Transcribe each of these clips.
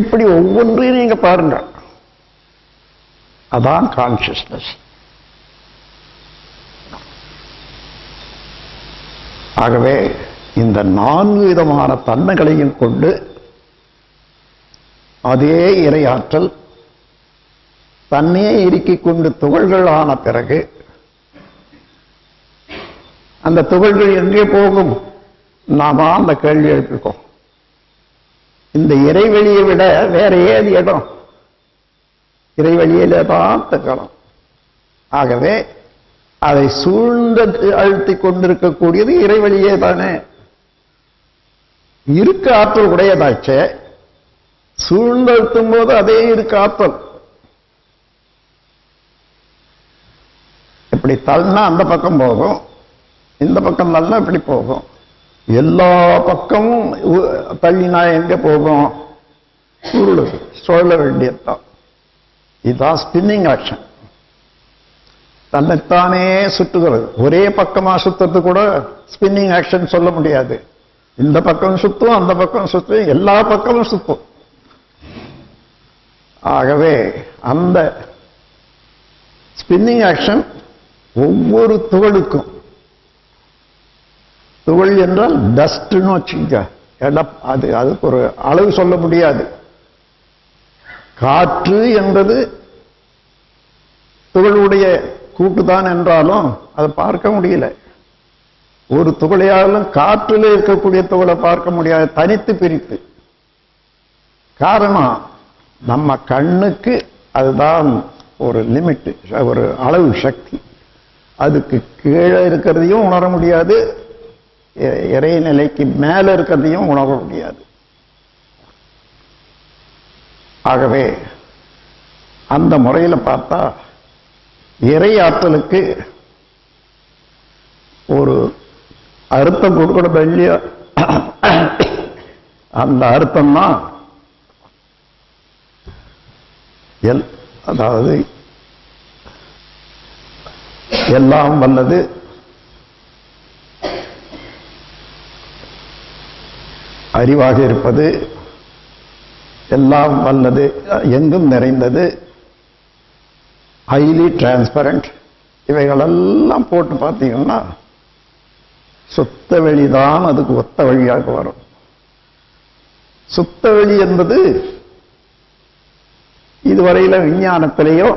இப்படி ஒவ்வொன்றையும் நீங்க பாருங்க. அதான் கான்சியஸ்னஸ் ஆகவே இந்த நான்கு விதமான தன்மைகளையும் கொண்டு அதே இரையாற்றல் தன்னையே இறுக்கிக் கொண்டு துகள்கள் ஆன பிறகு அந்த துகள்கள் எங்கே போகும்? நாம அந்த கேள்வி எழுப்பிக்கோம் இந்த இறைவெளியை விட வேற ஏது இடம்? இறைவெளியில தான் தக்கலாம் ஆகவே அதை சூழ்ந்து அழுத்தி கொண்டிருக்கக்கூடியது இறைவெளியே தானே. இருக்க ஆற்றல் உடையதாச்சே. சூழ்ந்தழுத்தும் போது அதே இருக்க ஆற்றல். இப்படி தள்ளினா அந்த பக்கம் போகும் இந்த பக்கம் தள்ளினா இப்படி போகும். எல்லா பக்கமும் தள்ளினா எங்க போகும்? சுருளு சுழல வேண்டியதுதான். இதுதான் ஸ்பின்னிங் ஆக்ஷன் தன்னைத்தானே சுற்றுகிறது. ஒரே பக்கமா சுத்துறது கூட ஸ்பின்னிங் ஆக்ஷன் சொல்ல முடியாது. இந்த பக்கம் சுத்தும் அந்த பக்கம் சுத்தும் எல்லா பக்கமும் சுத்தும். ஆகவே அந்த ஸ்பின்னிங் ஆக்ஷன் ஒவ்வொரு துகளுக்கும் துகள் என்றால் டஸ்ட்னு வச்சுக்க எல்லாம் அது அதுக்கு ஒரு அளவு சொல்ல முடியாது. காற்று என்பது துகளுடைய கூட்டுதான் என்றாலும் அதை பார்க்க முடியல. ஒரு துகளையாலும் காற்றில் இருக்கக்கூடிய துகளை பார்க்க முடியாது. தனித்து பிரித்து. காரணம் நம்ம கண்ணுக்கு அதுதான் ஒரு லிமிட் ஒரு அளவு சக்தி. அதுக்கு கீழே இருக்கிறதையும் உணர முடியாது. இறைநிலைக்கு மேல இருக்கிறதையும் உணர முடியாது. ஆகவே அந்த முறையில பார்த்தா இறை ஆற்றலுக்கு ஒரு அர்த்தம் கொடுக்கணும் இல்லையா? அந்த அர்த்தம் தான் எல் அதாவது எல்லாம் வல்லது அறிவாக இருப்பது எல்லாம் வல்லது எங்கும் நிறைந்தது. ஹைலி டிரான்ஸ்பரண்ட் இவைகளெல்லாம் போட்டு பார்த்தீங்கன்னா சுத்த வெளிதான் அதுக்கு ஒத்த வழியாக வரும். சுத்த வெளி என்பது இதுவரையில விஞ்ஞானத்திலேயோ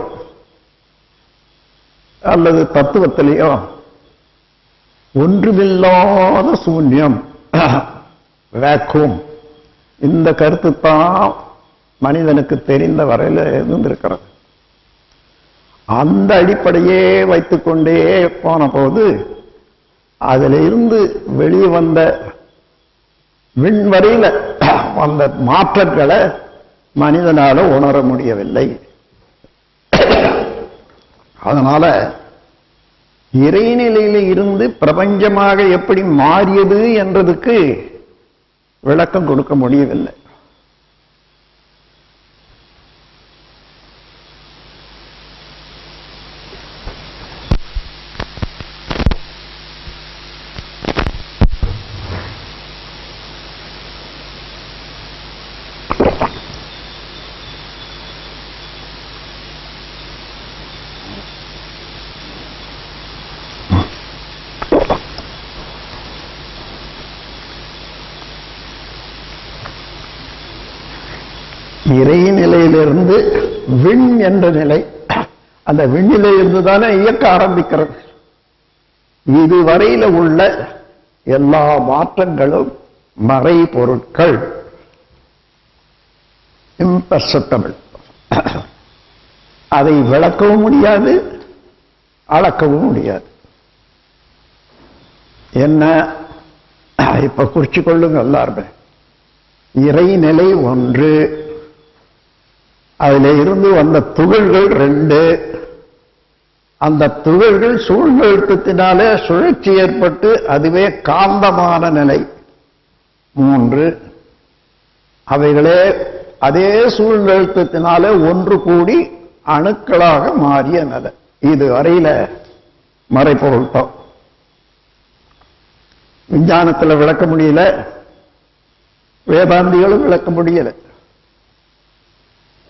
அல்லது தத்துவத்திலேயோ ஒன்றுமில்லாத சூன்யம். வேக்கும் இந்த கருத்து தான் மனிதனுக்கு தெரிந்த வரையில இருந்திருக்கிறது. அந்த அடிப்படையே வைத்துக்கொண்டே போன போது அதில் இருந்து வெளியே வந்த விண்வரையில் வந்த மாற்றங்களை மனிதனால உணர முடியவில்லை. அதனால இறைநிலையில இருந்து பிரபஞ்சமாக எப்படி மாறியது என்றதுக்கு விளக்கம் கொடுக்க முடியவில்லை. இறைநிலையிலிருந்து விண் என்ற நிலை. அந்த விண்ணிலிருந்து தானே இயக்க ஆரம்பிக்கிறது. இதுவரையில் உள்ள எல்லா மாற்றங்களும் மறை பொருட்கள் இம்பர்சப்டபிள் அதை விளக்கவும் முடியாது அளக்கவும் முடியாது. என்ன? இப்ப குறிச்சு கொள்ளுங்க எல்லாருமே. இறைநிலை ஒன்று. அதில் இருந்து வந்த துகள்கள் ரெண்டு. அந்த துகள்கள் சூழ்நிறுத்தத்தினாலே சுழற்சி ஏற்பட்டு அதுவே காந்தமான நிலை. மூன்று. அவைகளே அதே சூழ்நிறுத்தத்தினாலே ஒன்று கூடி அணுக்களாக மாறிய நிலை. இது வரையில மறைப்பொருட்டம் விஞ்ஞானத்தில் விளக்க முடியல. வேதாந்திகளும் விளக்க முடியலை.